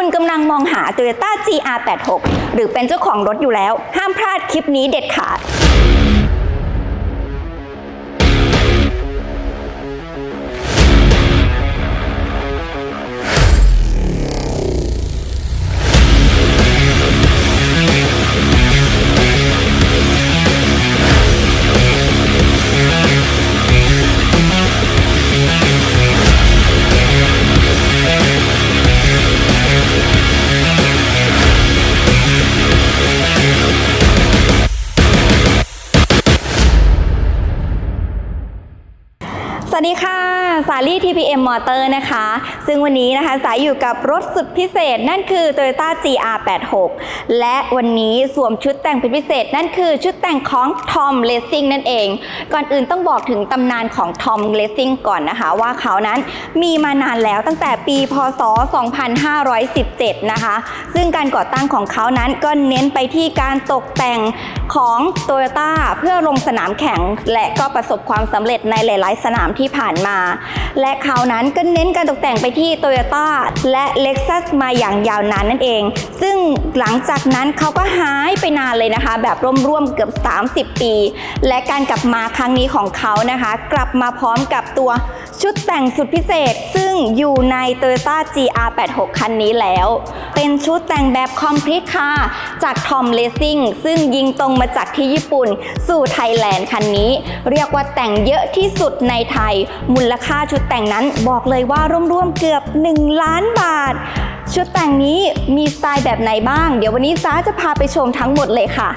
คุณกำลังมองหา Toyota GR86 หรือเป็นเจ้าของรถอยู่แล้ว ห้ามพลาดคลิปนี้เด็ดขาด วัสดีค่ะ สาลี่ TPM Motor นะคะ ซึ่งวันนี้นะคะ สายอยู่กับรถสุดพิเศษ นั่นคือ Toyota GR86 และวันนี้สวมชุดแต่งเป็นพิเศษ นั่นคือชุดแต่งของ Tom Racing นั่นเอง ก่อนอื่นต้องบอกถึงตำนานของ Tom Racing ก่อนนะคะ ว่าเขานั้นมีมานานแล้วตั้งแต่ปีพศ 2517 นะคะ ซึ่งการก่อตั้งของเขานั้นก็เน้นไปที่การตกแต่งของ Toyota เพื่อลงสนามแข่ง และก็ประสบความสำเร็จในหลาย ๆ สนามที่ผ่านมา และเขานั้นก็เน้นการตกแต่งไปที่ Toyota และ Lexus มาอย่างยาวนานนั่นเอง ซึ่งหลังจากนั้นเขาก็หายไปนานเลยนะคะ แบบร่วมๆเกือบ 30 ปี และการกลับมาครั้งนี้ของเขานะคะ กลับมาพร้อมกับตัว ชุดแต่งสุดพิเศษซึ่งอยู่ใน Toyota GR86 คันนี้แล้ว เป็นชุดแต่งแบบคอมพลีทค่ะ จาก Tom Racing ซึ่งยิงตรงมาจากที่ญี่ปุ่น สู่ไทยแลนด์คันนี้ เรียกว่าแต่งเยอะที่สุดในไทย มูลค่าชุดแต่งนั้นบอกเลยว่าร่วมๆเกือบ 1 ล้านบาท ชุดแต่งนี้มีสไตล์แบบไหนบ้าง เดี๋ยววันนี้ซ้าจะพาไปชมทั้งหมดเลยค่ะ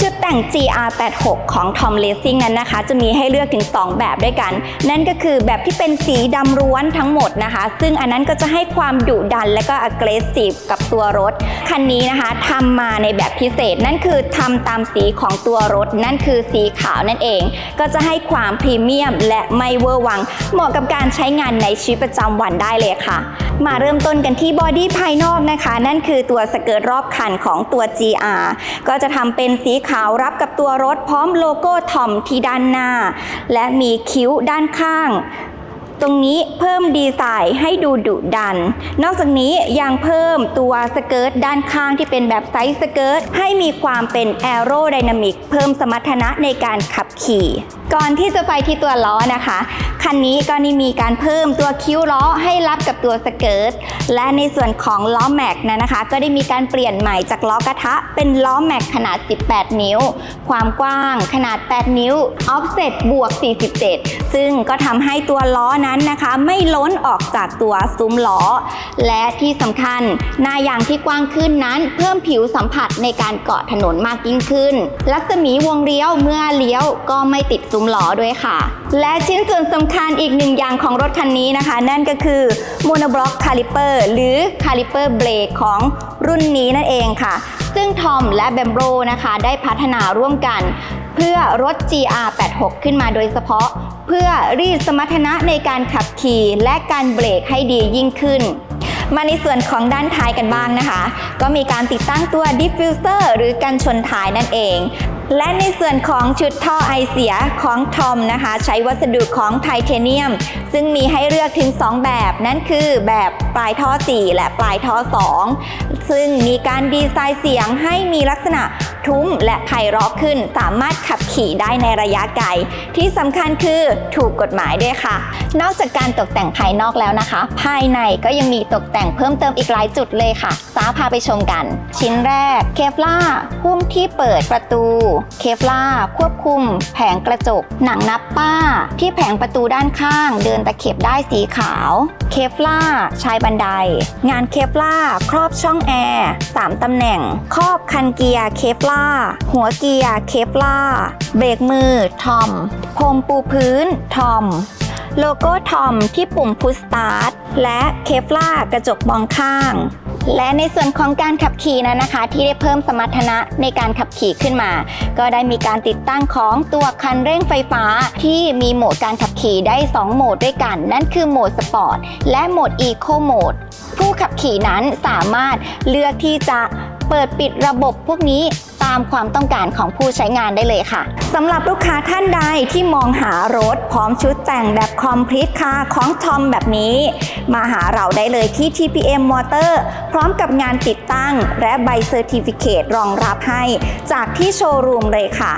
ชุดแต่ง GR86 ของ Tom Racing นั้นนะคะ จะมีให้เลือกถึง 2 แบบด้วยกัน นั่นก็คือแบบที่เป็นสีดำร้วนทั้งหมดนะคะ ซึ่งอันนั้นก็จะให้ความดุดันและก็ aggressive กับตัวรถ คันนี้นะคะทำมาในแบบพิเศษ นั่นคือทำตามสีของตัวรถ นั่นคือสีขาวนั่นเอง ก็จะให้ความพรีเมียม และไม่เวอร์วัง เหมาะกับการใช้งานในชีวิตประจำวันได้เลยค่ะ มาเริ่มต้นกันที่บอดี้ภายนอกนะคะ นั่นคือตัวสเกิร์ตรอบคันของตัว GR ก็จะทำเป็นสีขาวรับกับตัวรถพร้อมโลโก้ทอมที่ด้านหน้า และมีคิ้วด้านข้างตรงนี้เพิ่มดีไซน์ให้ดูดุดัน นอกจากนี้ยังเพิ่มตัวสเกิร์ตด้านข้างที่เป็นแบบไซส์สเกิร์ตให้มีความเป็นแอโรไดนามิกเพิ่มสมรรถนะในการขับขี่ ก่อนที่จะไปที่ตัวล้อนะคะ คันนี้ก็นี่มีการเพิ่มตัวคิ้วล้อให้รับกับตัวสเกิร์ต และในส่วนของล้อแม็กนะนะคะ ก็ได้มีการเปลี่ยนใหม่จากล้อกระทะ เป็นล้อแม็กขนาด 18 นิ้ว ความกว้างขนาด 8 นิ้ว offset บวก 47 ซึ่งก็ทำให้ตัวล้อนั้นนะคะ ไม่ล้นออกจากตัวซุ้มล้อ และที่สำคัญหน้ายางที่กว้างขึ้นนั้น เพิ่มผิวสัมผัสในการเกาะถนนมากยิ่งขึ้นรัศมีวงเลี้ยวเมื่อเลี้ยวก็ไม่ติดซุ้มล้อด้วยค่ะ และชิ้นส่วนสำคัญอีกหนึ่งอย่างของรถคันนี้นะคะ นั่นก็คือโมโนบล็อกคาลิเปอร์หรือคาลิเปอร์เบรกของรุ่นนี้นั่นเองค่ะ ซึ่งทอมและแบมโบรนะคะได้พัฒนาร่วมกัน เพื่อรถ GR86 ขึ้นมาโดยเฉพาะ เพื่อรีดสมรรถนะในการขับขี่และการเบรกให้ดียิ่งขึ้นมาในส่วนของด้านท้ายกันบ้างนะคะ ก็มีการติดตั้งตัวดิฟฟิวเซอร์หรือกันชนท้ายนั่นเอง และในส่วนของชุดท่อไอเสียของทอมนะคะ ใช้วัสดุของไทเทเนียม ซึ่งมีให้เลือกถึง 2 แบบ นั่นคือแบบปลายท่อ 4 และปลายท่อ 2 ซึ่งมีการดีไซน์เสียงให้มีลักษณะทุ้มและไพเราะขึ้น สามารถขับขี่ได้ในระยะไกล ที่สำคัญคือถูกกฎหมายด้วยค่ะ นอกจากการตกแต่งภายนอกแล้วนะคะ ภายในก็ยังมีตกแต่งเพิ่มเติมอีกหลายจุดเลยค่ะซาพาไปชมกัน ชิ้นแรกเคฟล่าหุ้มที่เปิดประตู เคฟล่าควบคุม แผงกระจก หนังนับป้า ที่แผงประตูด้านข้าง เดินตะเข็บได้สีขาว เคฟล่าชายบันได งานเคฟล่าครอบช่องแอร์3ตำแหน่ง ครอบคันเกียร์เคฟล่าหัวเกียร์เคฟล่าเบรกมือทอมพรมปูพื้นทอมโลโก้ทอมที่ปุ่มพุชสตาร์ทและเคฟล่ากระจกมองข้าง และในส่วนของการขับขี่นั้นนะคะ ที่ได้เพิ่มสมรรถนะในการขับขี่ขึ้นมา ก็ได้มีการติดตั้งของตัวคันเร่งไฟฟ้า ที่มีโหมดการขับขี่ได้ 2 โหมดด้วยกัน นั่นคือโหมดสปอร์ตและโหมดอีโคโหมดผู้ขับขี่นั้นสามารถเลือกที่จะเปิดปิดระบบพวกนี้ ตามความต้องการของผู้ใช้งานได้เลยค่ะสำหรับลูกค้าท่านใดที่มองหารถพร้อมชุดแต่งแบบคอมพลีทค่ะของทอมแบบนี้ มาหาเราได้เลยที่ TPM Motor พร้อมกับงานติดตั้ง และใบเซอร์ติฟิเคตรองรับให้ จากที่โชว์รูมเลยค่ะ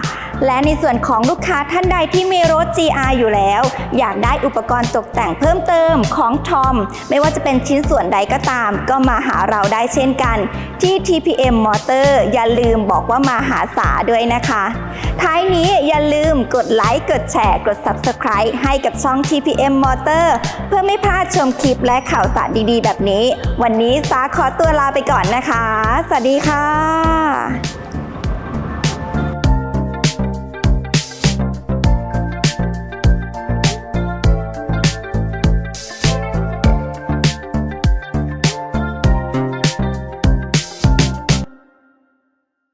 และในส่วนของลูกค้าท่านใดที่มีรถ GR อยู่แล้ว อยากได้อุปกรณ์ตกแต่งเพิ่มเติมของทอม ไม่ว่าจะเป็นชิ้นส่วนใดก็ตาม ก็มาหาเราได้เช่นกัน ที่ TPM Motor อย่าลืมบอกว่ามาหาสาด้วยนะคะ ท้ายนี้อย่าลืมกดไลค์ กดแชร์ กด Subscribe ให้กับช่อง TPM Motor เพื่อไม่พลาดชมคลิปและข่าวสารดีๆ แบบนี้ วันนี้สาขอตัวลาไปก่อนนะคะ สวัสดีค่ะ